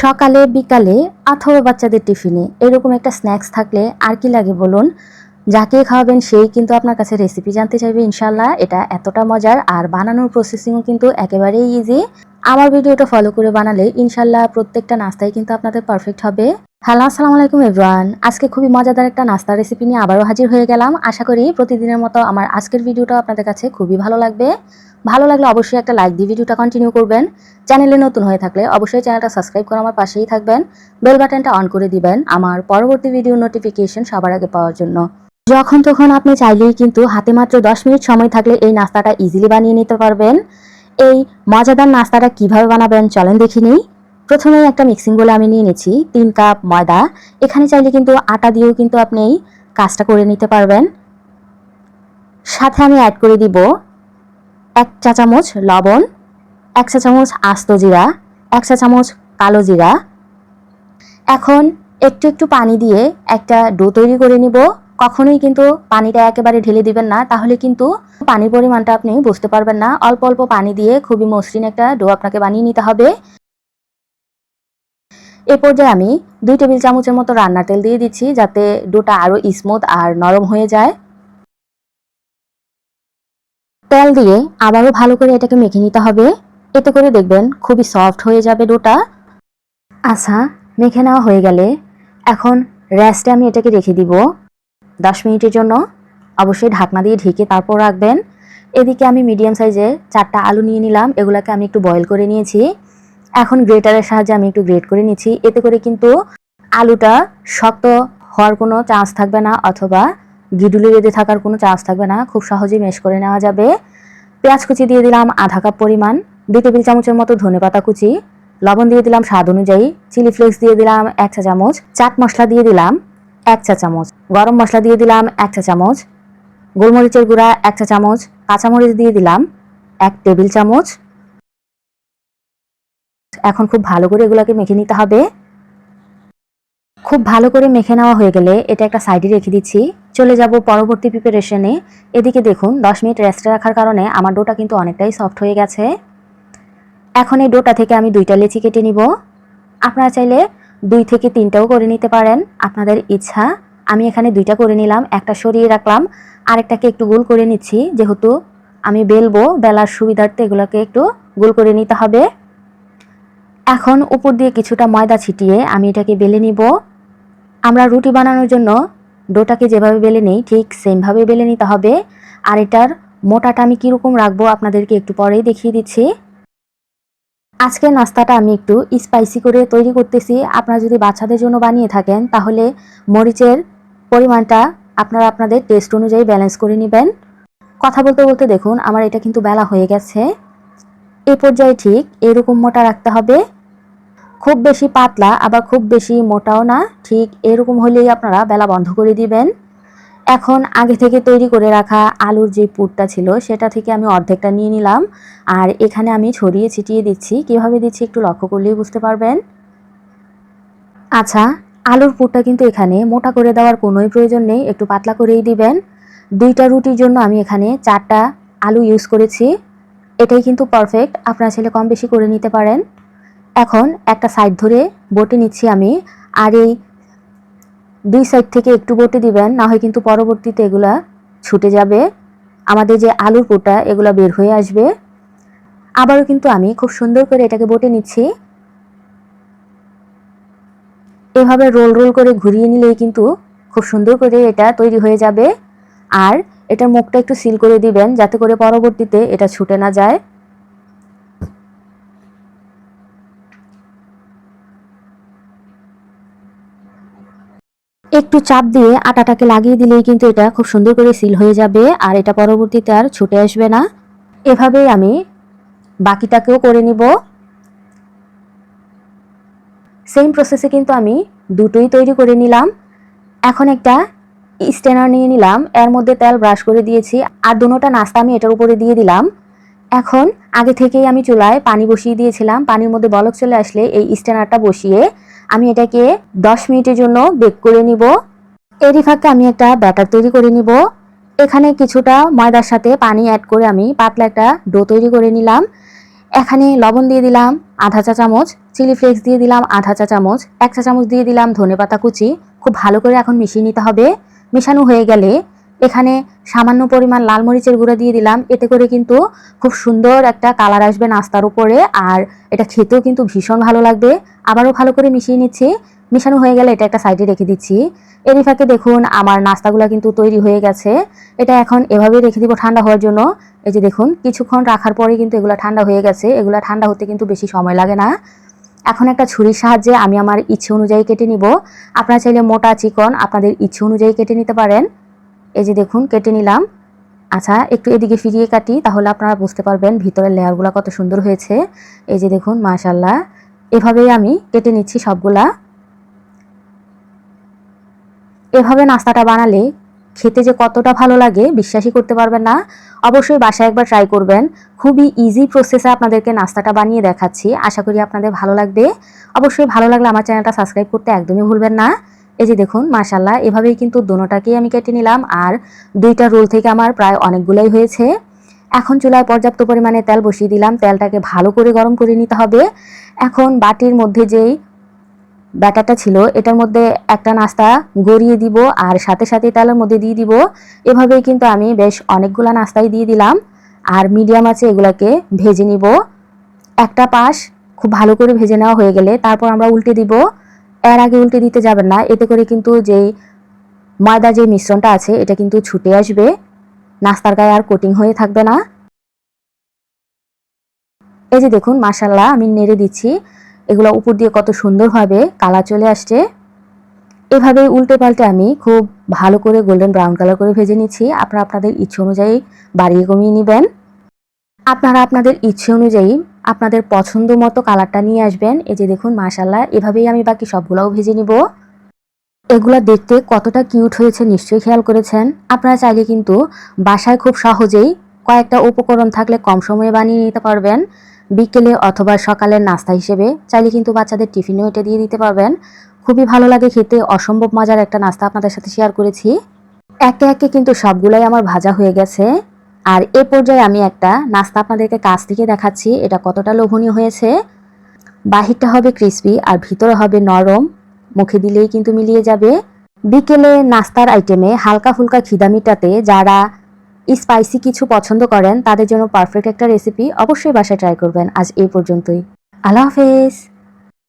সকালে, বিকালে অথবা বাচ্চাদের টিফিনে এরকম একটা স্ন্যাক্স থাকলে আর কি লাগে বলুন? যাকে খাওয়াবেন সেই কিন্তু আপনার কাছে রেসিপি জানতে চাইবে ইনশাল্লাহ এটা এতটা মজার আর বানানোর প্রসেসিংও কিন্তু একেবারেই ইজি আমার ভিডিওটা ফলো করে বানালে ইনশাল্লাহ প্রত্যেকটা নাস্তাই কিন্তু আপনাদের পারফেক্ট হবে। হ্যালো, আসসালামু আলাইকুম এভরান আজকে খুবই মজাদার একটা নাস্তার রেসিপি নিয়ে আবারও হাজির হয়ে গেলাম। আশা করি প্রতিদিনের মতো আমার আজকের ভিডিওটা আপনাদের কাছে খুবই ভালো লাগবে। ভালো লাগলে অবশ্যই একটা লাইক দিয়ে ভিডিওটা কন্টিনিউ করবেন। চ্যানেলে নতুন হয়ে থাকলে অবশ্যই চ্যানেলটা সাবস্ক্রাইব করে আমার পাশেই থাকবেন। বেল বাটনটা অন করে দিবেন আমার পরবর্তী ভিডিও নোটিফিকেশন সবার আগে পাওয়ার জন্য। যখন তখন আপনি চাইলেই কিন্তু হাতে মাত্র দশ মিনিট সময় থাকলে এই নাস্তাটা ইজিলি বানিয়ে নিতে পারবেন। এই মজাদার নাস্তাটা কীভাবে বানাবেন চলেন দেখি নিই। প্রথমে একটা মিক্সিং বলে আমি নিয়ে নিচ্ছি, তিন কাপ ময়দা। এখানে চাইলে কিন্তু আটা দিয়েও কিন্তু আপনি কাজটা করে নিতে পারবেন। সাথে আমি অ্যাড করে দিব এক চা চামচ লবণ, এক চা চামচ আস্ত জিরা, এক চা চামচ কালো জিরা। এখন একটু একটু পানি দিয়ে একটা ডো তৈরি করে নিব। কখনোই কিন্তু পানিটা একেবারে ঢেলে দিবেন না, তাহলে কিন্তু পানির পরিমাণটা আপনি বুঝতে পারবেন না। অল্প অল্প পানি দিয়ে খুবই মসৃণ একটা ডো আপনাকে বানিয়ে নিতে হবে। এ পর্যায়ে আমি দুই টেবিল চামচের মতো রান্নার তেল দিয়ে দিচ্ছি যাতে ডোটা আরও স্মুথ আর নরম হয়ে যায়। তেল দিয়ে আবারও ভালো করে এটাকে মেখে নিতে হবে। এতে করে দেখবেন খুবই সফট হয়ে যাবে ডোটা। আচ্ছা মেখে নেওয়া হয়ে গেলে এখন রেস্টে আমি এটাকে রেখে দিব দশ মিনিটের জন্য। অবশ্যই ঢাকনা দিয়ে ঢেকে তারপর রাখবেন। এদিকে আমি মিডিয়াম সাইজে চারটা আলু নিয়ে নিলাম। এগুলোকে আমি একটু বয়েল করে নিয়েছি। এখন গ্রেটারের সাহায্যে আমি একটু গ্রেট করে নিচ্ছি। এতে করে কিন্তু আলুটা শক্ত হওয়ার কোনো চান্স থাকবে না অথবা গিডুলি বেঁধে থাকার কোনো চান্স থাকবে না। খুব সহজেই মেশ করে নেওয়া যাবে। পেঁয়াজ কুচি দিয়ে দিলাম আধা কাপ পরিমাণ। দুই টেবিল চামচের মতো ধনে পাতা কুচি। লবণ দিয়ে দিলাম স্বাদ অনুযায়ী। চিলি ফ্লেক্স দিয়ে দিলাম এক চা চামচ। চাট মশলা দিয়ে দিলাম এক চা চামচ। গরম মশলা দিয়ে দিলাম এক চা চামচ। গোলমরিচের গুঁড়া এক চা চামচ। কাঁচামরিচ দিয়ে দিলাম এক টেবিল চামচ। এখন খুব ভালো করে এগুলোকে মেখে নিতে হবে। খুব ভালো করে মেখে নেওয়া হয়ে গেলে এটা একটা সাইডে রেখে দিচ্ছি। চলে যাব পরবর্তী প্রিপারেশনে এদিকে দেখুন, দশ মিনিট রেস্টে রাখার কারণে আমার ডোটা কিন্তু অনেকটাই সফট হয়ে গেছে। এখন এই ডোটা থেকে আমি দুইটা লেচি কেটে নিব। আপনারা চাইলে দুই থেকে তিনটাও করে নিতে পারেন। আপনাদের ইচ্ছা, আমি এখানে দুইটা করে নিলাম, একটা সরিয়ে রাখলাম, আরেকটাকে একটু গোল করে নিচ্ছি। যেহেতু আমি বেলবো, বেলার সুবিধার্থে এগুলোকে একটু গোল করে নিতে হবে। এখন উপর দিয়ে কিছুটা ময়দা ছিটিয়ে আমি এটাকে বেলে নিব। আমরা রুটি বানানোর জন্য ডোটাকে যেভাবে বেলে নেই, ঠিক সেমভাবে বেলে নিতে হবে। আর এটার মোটাটা আমি কীরকম রাখব আপনাদেরকে একটু পরেই দেখিয়ে দিচ্ছি। আজকের নাস্তাটা আমি একটু স্পাইসি করে তৈরি করতেছি। আপনারা যদি বাচ্চাদের জন্য বানিয়ে থাকেন, তাহলে মরিচের পরিমাণটা আপনারা আপনাদের টেস্ট অনুযায়ী ব্যালেন্স করে নেবেন। কথা বলতে বলতে দেখুন, আমার এটা কিন্তু বেলা হয়ে গেছে। এই পর্যায়ে ঠিক এরকম মোটা রাখতে হবে। খুব বেশি পাতলা, আবার খুব বেশি মোটাও না, ঠিক এরকম হলেই আপনারা বেলা বন্ধ করে দিবেন। এখন আগে থেকে তৈরি করে রাখা আলুর যে পুরটা ছিল, সেটা থেকে আমি অর্ধেকটা নিয়ে নিলাম। আর এখানে আমি ছড়িয়ে ছিটিয়ে দিচ্ছি। কীভাবে দিচ্ছি একটু লক্ষ্য করলেই বুঝতে পারবেন। আচ্ছা আলুর পুরটা কিন্তু এখানে মোটা করে দেওয়ার কোনোই প্রয়োজন নেই। একটু পাতলা করেই দিবেন। দুইটা রুটির জন্য আমি এখানে চারটা আলু ইউজ করেছি। এটাই কিন্তু পারফেক্ট আপনারা ছেলে কম বেশি করে নিতে পারেন। এখন একটা সাইড ধরে বটে নিচ্ছি আমি, আর এই দুই সাইড থেকে একটু বটে দিবেন, না হয় কিন্তু পরবর্তীতে এগুলা ছুটে যাবে। আমাদের যে আলুর পোটা, এগুলা বের হয়ে আসবে। আবারও কিন্তু আমি খুব সুন্দর করে এটাকে বটে নিচ্ছি। এভাবে রোল রোল করে ঘুরিয়ে নিলেই কিন্তু খুব সুন্দর করে এটা তৈরি হয়ে যাবে। আর এটার মুখটা একটু সিল করে দিবেন, যাতে করে পরবর্তীতে এটা ছুটে না যায়। একটু চাপ দিয়ে আটাটাকে লাগিয়ে দিলেই কিন্তু এটা খুব সুন্দর করে সিল হয়ে যাবে, আর এটা পরবর্তীতে আর ছুটে আসবে না। এভাবেই আমি বাকিটাকেও করে নিব। সেম প্রসেসে কিন্তু আমি দুটোই তৈরি করে নিলাম। এখন একটা স্টেনার নিয়ে নিলাম, এর মধ্যে তেল ব্রাশ করে দিয়েছি, আর দুটোটা নাস্তা আমি এটার উপরে দিয়ে দিলাম। এখন আগে থেকেই আমি চুলায় পানি বসিয়ে দিয়েছিলাম, পানির মধ্যে বলক চলে আসলে এই স্টেনারটা বসিয়ে আমি এটাকে দশ মিনিটের জন্য বেক করে নিব। এরই ফাঁকে আমি একটা ব্যাটার তৈরি করে নিব। এখানে কিছুটা ময়দার সাথে পানি অ্যাড করে আমি পাতলা একটা ডো তৈরি করে নিলাম। এখানে লবণ দিয়ে দিলাম আধা চা চামচ, চিলি ফ্লেক্স দিয়ে দিলাম আধা চা চামচ, এক চা চামচ দিয়ে দিলাম ধনেপাতা কুচি। খুব ভালো করে এখন মিশিয়ে নিতে হবে। মেশানো হয়ে গেলে এখানে সামান্য পরিমাণ লাল মরিচের গুঁড়া দিয়ে দিলাম। এতে করে কিন্তু খুব সুন্দর একটা কালার আসবে নাস্তার উপরে আর এটা খেতেও কিন্তু ভীষণ ভালো লাগবে। আবারও ভালো করে মিশিয়ে নিচ্ছি। মিশানো হয়ে গেলে এটা একটা সাইডে রেখে দিচ্ছি। এরই ফাঁকে দেখুন আমার নাস্তাগুলো কিন্তু তৈরি হয়ে গেছে। এটা এখন এভাবে রেখে দিব ঠান্ডা হওয়ার জন্য। এই যে দেখুন, কিছুক্ষণ রাখার পরে কিন্তু এগুলো ঠান্ডা হয়ে গেছে। এগুলো ঠান্ডা হতে কিন্তু বেশি সময় লাগে না। এখন একটা ছুরির সাহায্যে আমি আমার ইচ্ছে অনুযায়ী কেটে নিব। আপনারা চাইলে মোটা চিকন আপনাদের ইচ্ছে অনুযায়ী কেটে নিতে পারেন। এই যে দেখুন, কেটে নিলাম। আচ্ছা একটু এদিকে ফিরিয়ে কাটি, তাহলে আপনারা বুঝতে পারবেন ভিতরের লেয়ারগুলো কত সুন্দর হয়েছে। এই যে দেখুন মাশাল্লাহ এভাবেই আমি কেটে নিচ্ছি সবগুলা। এভাবে নাস্তাটা বানালে খেতে যে কতটা ভালো লাগে বিশ্বাসই করতে পারবেন না। অবশ্যই বাসায় একবার ট্রাই করবেন। খুবই ইজি প্রসেসে আপনাদেরকে নাস্তাটা বানিয়ে দেখাচ্ছি। আশা করি আপনাদের ভালো লাগবে। অবশ্যই ভালো লাগলে আমার চ্যানেলটা সাবস্ক্রাইব করতে একদমই ভুলবেন না। এই যে দেখুন মাশাল্লাহ এভাবেই কিন্তু দোনোটাকেই আমি কেটে নিলাম। আর দুইটা রোল থেকে আমার প্রায় অনেকগুলোই হয়েছে। এখন চুলায় পর্যাপ্ত পরিমাণে তেল বসিয়ে দিলাম। তেলটাকে ভালো করে গরম করে নিতে হবে। এখন বাটির মধ্যে যেই ব্যাটারটা ছিল, এটার মধ্যে একটা নাস্তা গড়িয়ে দিব আর সাথে সাথে তেলের মধ্যে দিয়ে দিব। এভাবেই কিন্তু আমি বেশ অনেকগুলা নাস্তাই দিয়ে দিলাম। আর মিডিয়াম আছে এগুলাকে ভেজে নিব। একটা পাশ খুব ভালো করে ভেজে নেওয়া হয়ে গেলে তারপর আমরা উল্টে দিব। এর আগে উল্টে দিতে যাবেন না, এতে করে কিন্তু যেই ময়দা যে মিশ্রণটা আছে, এটা কিন্তু ছুটে আসবে। নাস্তার গায়ে আর কোটিং হয়ে থাকবে না। এই যে দেখুন মাসাল্লাহ আমি নেড়ে দিচ্ছি। এগুলো উপর দিয়ে কত সুন্দরভাবে কালার চলে আসছে। এভাবে উল্টে পাল্টে আমি খুব ভালো করে গোল্ডেন ব্রাউন কালার করে ভেজে নিচ্ছি। আপনারা আপনাদের ইচ্ছে অনুযায়ী বাড়িয়ে কমিয়ে নেবেন। আপনারা আপনাদের ইচ্ছে অনুযায়ী আপনাদের পছন্দ মতো কালারটা নিয়ে আসবেন। এই যে দেখুন মাশাল্লাহ এভাবেই আমি বাকি সবগুলোও ভেজে নিব। এগুলা দেখতে কতটা কিউট হয়েছে নিশ্চয়ই খেয়াল করেছেন। আপনারা চাইলে কিন্তু বাসায় খুব সহজেই কয়েকটা উপকরণ থাকলে কম সময়ে বানিয়ে নিতে পারবেন। বিকেলে অথবা সকালের নাস্তা হিসেবে চাইলে কিন্তু বাচ্চাদের টিফিনেও এটা দিয়ে দিতে পারবেন। খুবই ভালো লাগে খেতে, অসম্ভব মজার একটা নাস্তা আপনাদের সাথে শেয়ার করেছি। একে একে কিন্তু সবগুলাই আমার ভাজা হয়ে গেছে। আর এ পর্যায়ে আমি একটা নাস্তা আপনাদেরকে কাছ থেকে দেখাচ্ছি, এটা কতটা লোভনীয় হয়েছে। বাহিরটা হবে ক্রিসপি আর ভিতরে হবে নরম, মুখে দিলেই কিন্তু মিলিয়ে যাবে। বিকেলে নাস্তার আইটেমে হালকা ফুলকা খিদামিটাতে যারা স্পাইসি কিছু পছন্দ করেন, তাদের জন্য পারফেক্ট একটা রেসিপি অবশ্যই বাসায় ট্রাই করবেন। আজ এই পর্যন্তই। আল্লাহ হাফেজ।